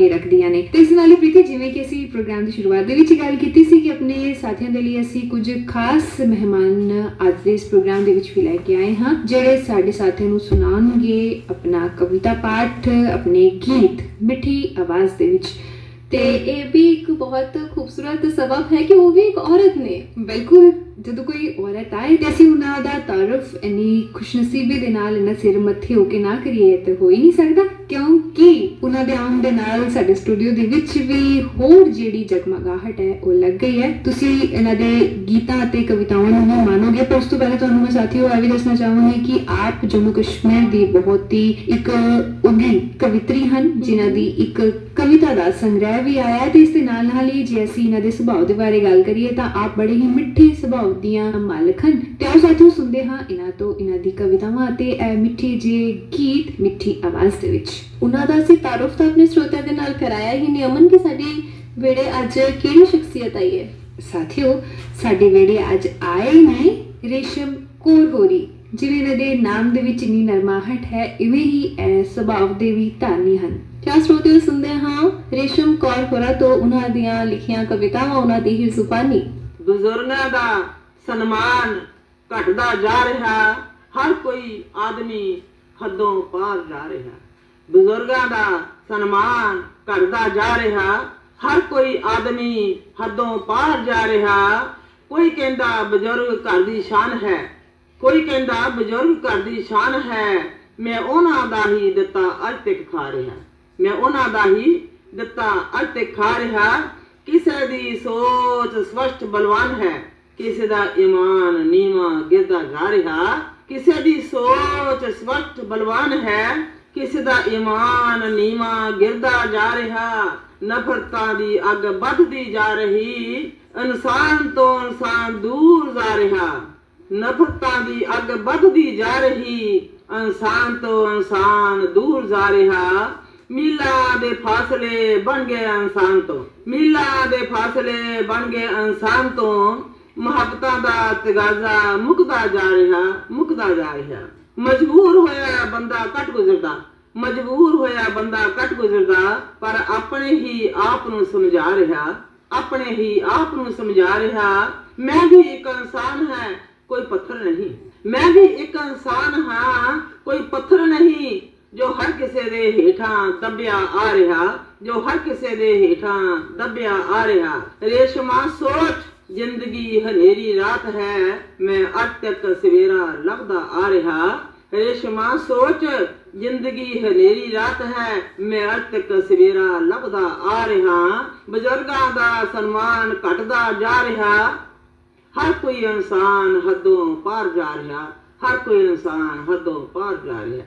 ਕੇ ਰੱਖਦੀਆਂ ਨੇ। ਤੇ ਇਸ ਨਾਲ ਹੀ ਪ੍ਰੀਤੀ ਜਿਵੇਂ ਕਿ ਅਸੀਂ ਪ੍ਰੋਗਰਾਮ ਦੀ ਸ਼ੁਰੂਆਤ ਦੇ ਵਿੱਚ ਗੱਲ ਕੀਤੀ ਸੀ ਕਿ ਆਪਣੇ ਸਾਥੀਆਂ ਦੇ ਲਈ ਅਸੀਂ ਕੁਝ ਖਾਸ ਮਹਿਮਾਨ ਅੱਜ ਦੇ ਇਸ ਪ੍ਰੋਗਰਾਮ ਦੇ ਵਿੱਚ ਵੀ ਲੈ ਕੇ ਆਏ ਹਾਂ, ਜਿਹੜੇ ਸਾਡੇ ਸਾਥੀਆਂ ਨੂੰ ਸੁਣਾਉਣਗੇ ਆਪਣਾ ਕਵਿਤਾ ਪਾਠ, ਆਪਣੇ ਗੀਤ, ਮਿੱਠੀ ਆਵਾਜ਼ ਦੇ ਵਿੱਚ। ਤੇ ਇਹ ਵੀ ਇੱਕ ਬਹੁਤ ਖੂਬਸੂਰਤ ਸਬਬ ਹੈ ਕਿ ਉਹ ਵੀ ਇੱਕ ਔਰਤ ਨੇ। ਬਿਲਕੁਲ, ਜਦੋਂ ਕੋਈ ਔਰਤ ਆਏ ਤੇ ਅਸੀਂ ਉਹਨਾਂ ਦਾ ਤਾਰਫ, ਇੰਨੀ ਖੁਸ਼ਨਸੀਬੀ ਦੇ ਨਾਲ ਇਹਨਾਂ ਸਿਰ ਮੱਥੇ ਹੋ ਕੇ ਨਾ ਕਰੀਏ ਤੇ ਹੋ ਹੀ ਨਹੀਂ ਸਕਦਾ। ਕਿਉਂਕਿ ਉਹਨਾਂ ਦੇ ਆਉਣ ਦੇ ਨਾਲ ਸਾਡੇ ਸਟੂਡੀਓ ਦੇ ਵਿੱਚ ਵੀ ਹੋਰ ਜਿਹੜੀ ਜਗਮਗਾਹਟ ਹੈ, ਉਹ ਲੱਗ ਗਈ ਹੈ। ਤੁਸੀਂ ਇਹਨਾਂ ਦੇ ਗੀਤਾਂ ਅਤੇ ਕਵਿਤਾਵਾਂ ਨੂੰ ਹੀ ਮਾਣੋਗੇ ਪਰ ਉਸ ਤੋਂ ਪਹਿਲਾਂ ਤੁਹਾਨੂੰ ਮੈਂ ਸਾਥੀਓ ਇਹ ਵੀ ਦੱਸਣਾ ਚਾਹੂੰਗੀ ਕਿ ਆਪ ਜੰਮੂ ਕਸ਼ਮੀਰ ਦੀ ਬਹੁਤ ਹੀ ਇੱਕ ਉੱਘੀ ਕਵਿਤਰੀ ਹਨ, ਜਿਨ੍ਹਾਂ ਦੀ ਇੱਕ ਕਵਿਤਾ ਦਾ ਸੰਗ੍ਰਹਿ ਵੀ ਆਇਆ ਹੈ ਤੇ ਇਸ ਦੇ ਨਾਲ ਨਾਲ ਹੀ ਜੇ ਅਸੀਂ ਇਹਨਾਂ ਦੇ ਸੁਭਾਅ ਦੇ ਬਾਰੇ ਗੱਲ ਕਰੀਏ ਤਾਂ ਆਪ ਬੜੇ ਹੀ ਮਿੱਠੇ ਸੁਭਾਅ ਦੀਆਂ ਮਾਲਕ ਹਨ। ਤੇ ਆਓ ਸਾਥੀਓ ਸੁਣਦੇ ਹਾਂ ਇਹਨਾਂ ਤੋਂ ਇਹਨਾਂ ਦੀ ਕਵਿਤਾਵਾਂ ਅਤੇ ਇਹ ਮਿੱਠੇ ਜਿਹੇ ਗੀਤ, ਮਿੱਠੀ ਆਵਾਜ਼ ਦੇ ਵਿੱਚ। ਉਹਨਾਂ ਦਾ ਅਸੀਂ ਤਾਰਫ ਤਾਂ ਆਪਣੇ ਸਰੋਤਿਆਂ ਦੇ ਨਾਲ ਕਰਾਇਆ ਹੀ ਨਹੀਂ। ਅਮਨ, ਕਿ ਸਾਡੀ ਵੇੜੇ ਅੱਜ ਕਿਹੜੀ ਸ਼ਖਸੀਅਤ ਆਈ ਹੈ? ਸਾਥੀਓ, ਸਾਡੇ ਵੇੜੇ ਅੱਜ ਆਏ ਨੇ ਰੇਸ਼ਮ ਕੌਰ ਜਿਵੇਂ ਇਹਨਾਂ ਦੇ ਨਾਮ ਦੇ ਵਿੱਚ ਇੰਨੀ ਨਰਮਾਹਟ ਹੈ, ਇਵੇਂ ਹੀ ਇਹ ਦੇ ਵੀ ਧਾਰਨੀ ਹਨ। ਕਿਆ ਸਰੋਤਿਓ ਸੁਣਦੇ ਹਾਂ। ਰੇਸ਼ਮ ਕੌਰ ਹੋਰਾਂ ਤੋਂ ਉਹਨਾਂ ਦੀਆਂ ਲਿਖੀਆਂ ਕਵਿਤਾਵਾਂ, ਉਹਨਾਂ ਦੀ ਹੀ ਜ਼ੁਬਾਨੀ। ਬਜ਼ੁਰਗਾਂ ਦਾ ਸਨਮਾਨ ਘਟਦਾ ਜਾ ਰਿਹਾ, ਹਰ ਕੋਈ ਆਦਮੀ ਹੱਦੋਂ ਪਾਰ ਜਾ ਰਿਹਾ। ਬਜ਼ੁਰਗਾਂ ਦਾ ਸਨਮਾਨ ਘਟਦਾ ਜਾ ਰਿਹਾ। ਹਰ ਕੋਈ ਆਦਮੀ ਹੱਦੋਂ ਪਾਰ ਜਾ ਰਿਹਾ। ਕੋਈ ਕਹਿੰਦਾ ਬਜ਼ੁਰਗ ਘਰ ਦੀ ਸ਼ਾਨ ਹੈ। ਕੋਈ ਕਹਿੰਦਾ ਬਜ਼ੁਰਗ ਘਰ ਦੀ ਸ਼ਾਨ ਹੈ। ਮੈਂ ਉਹਨਾਂ ਦਾ ਹੀ ਦਿੱਤਾ ਅੱਜ ਤੱਕ ਖਾ ਰਿਹਾ। ਮੈਂ ਉਹਨਾਂ ਦਾ ਹੀ ਦਿੱਤਾ ਅੱਜ ਤੱਕ ਖਾ ਰਿਹਾ। ਕਿਸੇ ਦੀ ਸੋਚ ਸਵਸਟ ਬਲਵਾਨ ਹੈ। ਕਿਸੇ ਦਾ ਈਮਾਨ ਨੀਵਾ ਗਿਰਦਾ ਜਾ ਰਿਹਾ। ਕਿਸੇ ਦੀ ਸੋਚ ਸਵਸਟ ਬਲਵਾਨ ਹੈ। ਕਿਸੇ ਦਾ ਈਮਾਨ ਨੀਵਾ ਗਿਰਦਾ ਜਾ ਰਿਹਾ, ਨਫ਼ਰਤਾਂ ਦੀ ਅੱਗ ਵੱਧਦੀ ਜਾ ਰਹੀ, ਇਨਸਾਨ ਤੋਂ ਇਨਸਾਨ ਦੂਰ ਜਾ ਰਿਹਾ, ਨਫ਼ਰਤਾਂ ਦੀ ਅੱਗ ਵੱਧਦੀ ਜਾ ਰਹੀ, ਇਨਸਾਨ ਤੋਂ ਇਨਸਾਨ ਦੂਰ ਜਾ ਰਿਹਾ, ਮੀਲਾਂ ਦੇ ਫਾਸਲੇ ਬਣ ਗਏ ਇਨਸਾਨ ਤੋਂ, ਮੀਲਾ ਦੇ ਫਾਸਲੇ ਬਣ ਗਏ ਇਨਸਾਨ ਤੋਂ, ਮੁਹੱਬਤਾਂ ਦਾ ਤਗਾਜ਼ਾ ਮੁਕਦਾ ਜਾ ਰਿਹਾ, ਮੁਕਦਾ ਜਾ ਰਿਹਾ। ਮਜਬੂਰ ਹੋਇਆ ਬੰਦਾ ਕੱਟ ਗੁਜ਼ਰਦਾ, ਮਜਬੂਰ ਹੋਇਆ ਬੰਦਾ ਕੱਟ ਗੁਜ਼ਰਦਾ, ਪਰ ਆਪਣੇ ਹੀ ਆਪ ਨੂੰ ਸਮਝਾ ਰਿਹਾ, ਆਪਣੇ ਹੀ ਆਪ ਨੂੰ ਸਮਝਾ ਰਿਹਾ, ਮੈਂ ਵੀ ਇੱਕ ਇਨਸਾਨ ਹੈ, ਕੋਈ ਪੱਥਰ ਨਹੀਂ। ਮੈਂ ਵੀ ਇੱਕ ਇਨਸਾਨ ਹਾਂ, ਕੋਈ ਪੱਥਰ ਨਹੀਂ, ਜੋ ਹਰ ਕਿਸੇ ਦੇ ਹੇਠਾਂ ਦੱਬਿਆ ਆ ਰਿਹਾ, ਜੋ ਹਰ ਕਿਸੇ ਦੇ ਹੇਠਾਂ ਦੱਬਿਆ ਆ ਰਿਹਾ। ਰੇਸ਼ਮਾ ਸੋਚ, ਜ਼ਿੰਦਗੀ ਹਨੇਰੀ ਰਾਤ ਹੈ, ਮੈਂ ਅੱਜ ਤੱਕ ਸਵੇਰਾ ਲੱਭਦਾ ਆ ਰਿਹਾ। ਰੇਸ਼ਮਾ ਸੋਚ, ਜ਼ਿੰਦਗੀ ਹਨੇਰੀ ਰਾਤ ਹੈ, ਮੈਂ ਅੱਜ ਤੱਕ ਸਵੇਰਾ ਲੱਭਦਾ ਆ ਰਿਹਾ। ਬਜ਼ੁਰਗਾਂ ਦਾ ਸਨਮਾਨ ਘਟਦਾ ਜਾ ਰਿਹਾ। ਹਰ ਕੋਈ ਇਨਸਾਨ ਹੱਦੋਂ ਪਾਰ ਜਾ ਰਿਹਾ, ਹਰ ਕੋਈ ਇਨਸਾਨ ਹੱਦੋਂ ਪਾਰ ਜਾ ਰਿਹਾ।